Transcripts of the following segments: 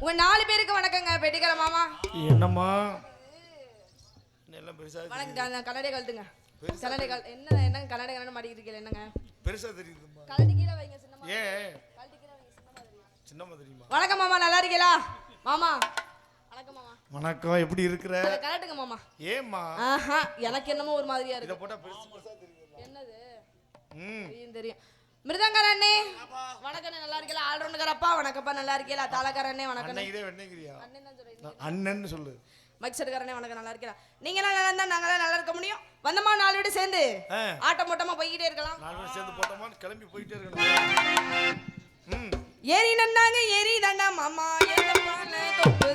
உங்க நாலு பேருக்கு வணக்கங்க பெட்டிக்கல மாமா. என்னம்மா? எல்லாம் பெருசா வணக்கம் அந்த கண்ணாடியை கழட்டுங்க. கண்ணாடி கழ என்ன என்னங்க கண்ணாடி கண்ணாடி மாட்டிக்கிட்டு என்னங்க? பெருசா கீழே வைங்க சின்னமா கீழே வைங்க தெரியும் வணக்கம் மாமா நல்லா இருக்கீங்களா? மாமா. வணக்கம் மாமா. வணக்கம் எப்படி இருக்கிற? அதை கழட்டுங்க மாமா. ஏம்மா? ஆஹா எனக்கு என்னமோ ஒரு மாதிரியா இத இருக்கு போட்டா பெருசு பெருசா தெரியுது என்னது? ம். தெரியும். தெரியும் மிருதங்கர் அண்ணே வணக்கம் நல்லா இருக்கீங்களா? ஆல்ரவுண்டர் அப்பா வணக்கப்பா நல்லா இருக்கீங்களா? தாளக்கார அண்ணே வணக்கம் இதே வெண்ணைக்கிறியா அண்ணன் சொல்லு. மைக் செட்டுக்காரனே வணக்கம் நல்லா இருக்கீங்களா? நீங்க நல்லா இருந்தா நாங்களாம் நல்லா இருக்க முடியும். வந்தமா நாலு வீடு சேர்ந்து. ஆட்டம் மொட்டமா போய்கிட்டே இருக்கலாம். நாலு பேர் சேர்ந்து போட்டோமான்னு கிளம்பி போயிட்டே இருக்கணும். ஏரி நன்னாங்க ஏரி தண்டா. மாமா தொப்பு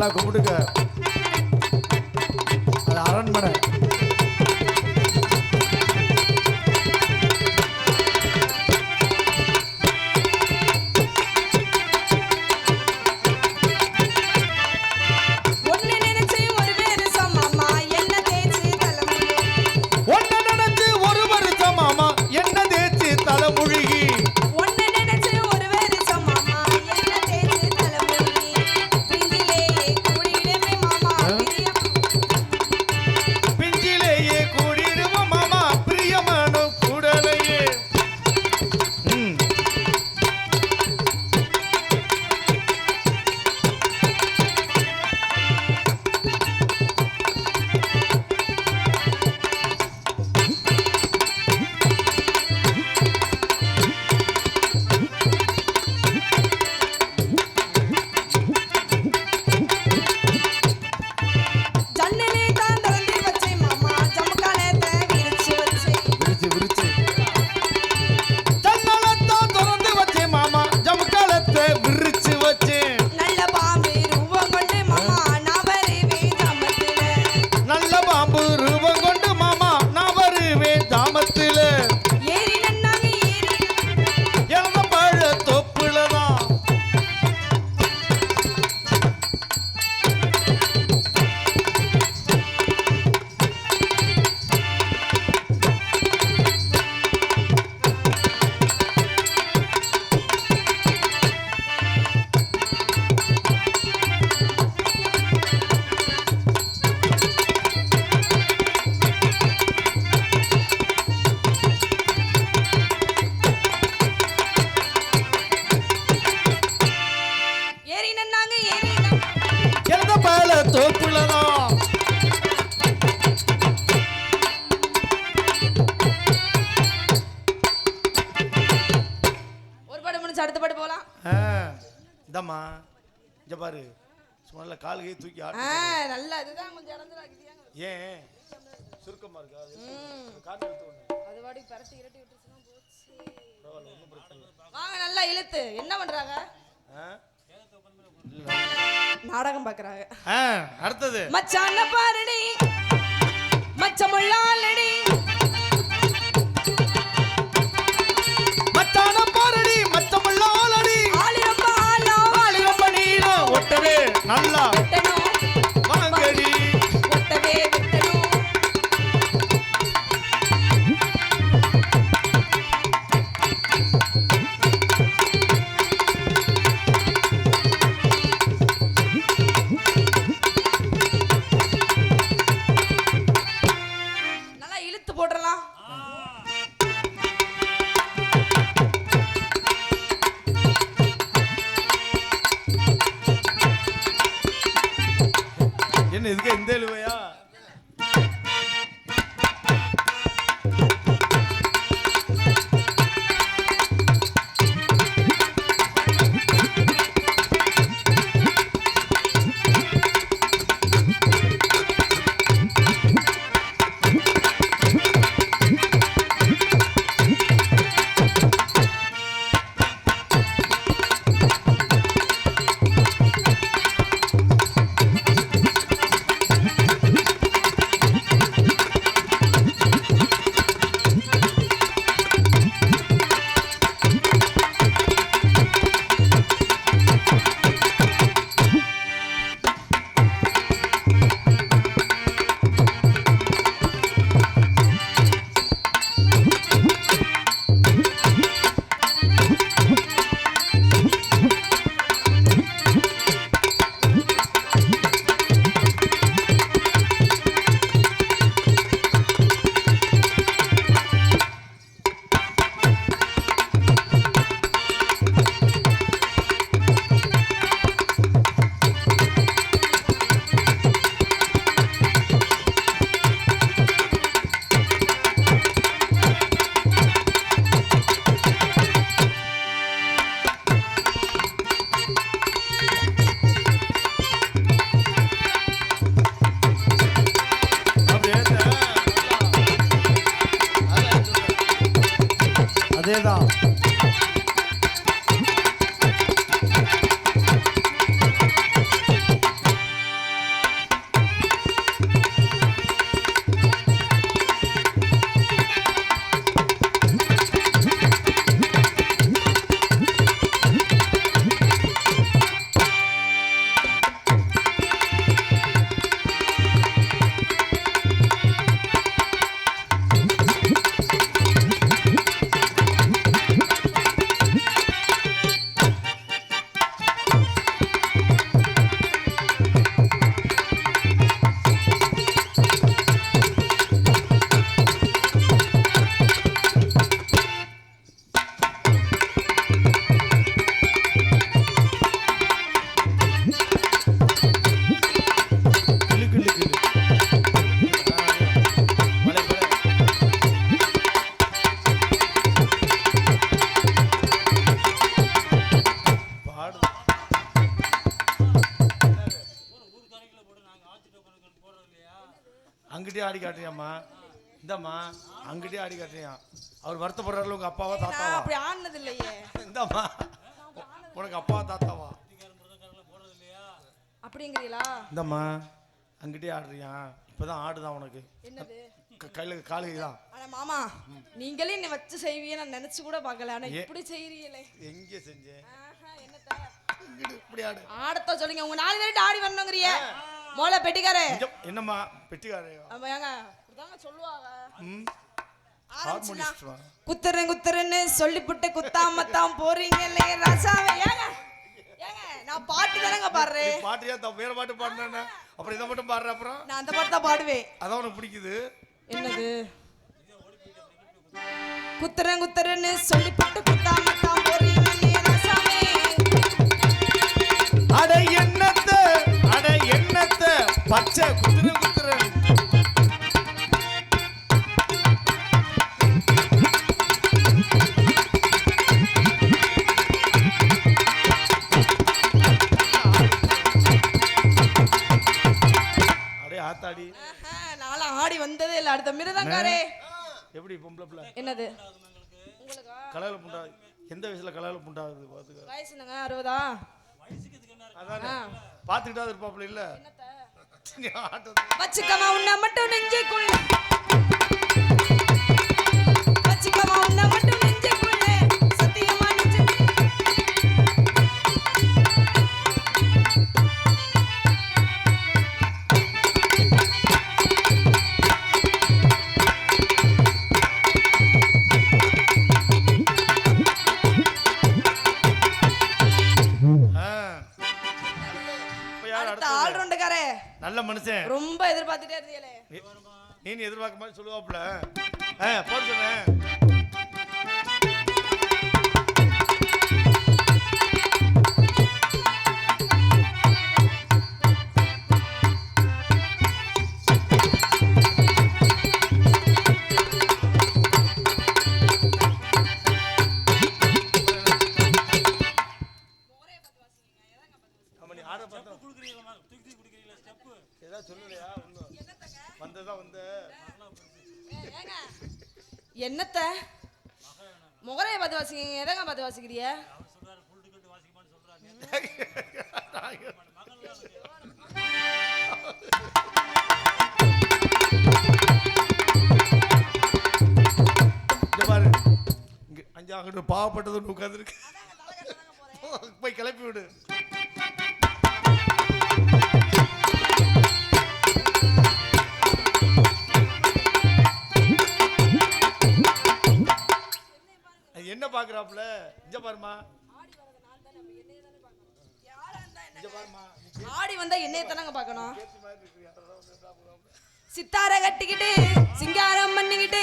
நல்லா கும்பிடுங்க. பழ தொப்புல தான் ஒரு பாடு முடிச்சு அடுத்த பாடு போலாம். இந்தம்மா. இங்க பாரு. சும்மா கால் கை தூக்கி ஆ நல்லா இதுதான் கொஞ்சம் ஆக்கிட்டியாங்க ஏன்? சுருக்கமா இருக்கா? காட்டு அது வாடி இரட்டி விட்டுச்சுன்னா போச்சு. வாங்க நல்லா இழுத்து. என்ன பண்றாங்க? ஆ? நாடகம் பாக்குறாங்க அடுத்தது. மச்சான பாருடி. மச்சமுள்ளாலடி. அங்கிட்டே ஆடி காட்டுறியாம்மா. இந்தாம்மா அங்கிட்டே ஆடி காட்டுறியா அவர் வருத்தப்படுறாரு உங்க அப்பாவா தாத்தாவா? அப்படி ஆனது இல்லையே இந்தாம்மா உனக்கு அப்பாவா தாத்தாவா? அப்படிங்கிறீங்களா இந்தாம்மா அங்கிட்டே ஆடுறியா இப்பதான் ஆடுதான் உனக்கு. என்னது? கையில காலுக்கு தான். ஆனா மாமா நீங்களே என்னை வச்சு செய்வீங்க நான் நினைச்சு கூட பார்க்கல. ஆனா ஏ- இப்படி செய்றீங்களே. எங்கே செஞ்சேன்? இப்படி ஆடு. ஆடத்த சொல்லுங்க உங்க நாலு பேர்கிட்ட ஆடி வரணுங்கிறிய. மோள பெட்டிக்காரே. என்னம்மா பெட்டிக்காரே ஆமா ஏங்க இப்படிதாங்க சொல்லுவாங்க. குத்துறேன் குத்துறேன்னு சொல்லிப்புட்டு குத்தாம தான் போறீங்களே ரசாவே. ஏங்க ஏங்க நான் பாட்டு தானங்க பாடுறேன். நீ பாட்டியா தான் வேற பாட்டு பாடினா அப்புறம் இதை மட்டும் பாடுற அப்புறம்? நான் அந்த பாட்டு தான் பாடுவேன். அதான் உனக்கு பிடிக்குது. என்னது? குத்துறேன் குத்துறேன்னு சொல்லிப்புட்டு குத்தாம தான் போறீங்களே பச்சை குத்துரு அடே ஆத்தாடி. நான்லாம் ஆடி வந்ததே இல்ல. அடுத்த மிருதங்காரே. எப்படி பொம்பளை பிள்ளை? என்னது? கலால புண்டா எந்த வயசுல பாத்துக்க? வயசு என்னங்க? அறுபதா? அதானே ஆ. பாத்துக்கிட்டா இருப்பாப்புல இல்ல? வச்சுக்கமா உன்னை மட்டும் நெஞ்சுக்குள்ள. வச்சுக்கமா உன்னை மட்டும் நீ- எதிர்பார்க்க மாதிரி சொல்லுவாப்புல. ஆ போட சொன்னேன். என்னத்த? முகரைய பார்த்து வாசிக்கிறீங்க எதங்க பார்த்து வாசிக்கிறிய? இங்க பாரு. உட்காந்துருக்கு போய் கிளப்பி விடு. பாக்குறாப்புல இங்க பாருமா இங்க பாருமா ஆடி வந்தா என்னைய தானங்க பார்க்கணும். சித்தார கட்டிக்கிட்டு சிங்காரம் பண்ணிக்கிட்டு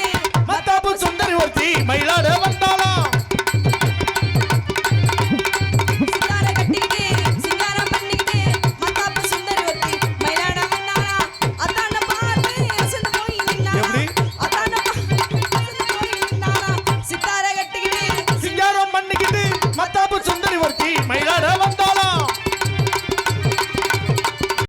மத்தாப்பு சுந்தரி ஒருத்தி மயிலாட வந்த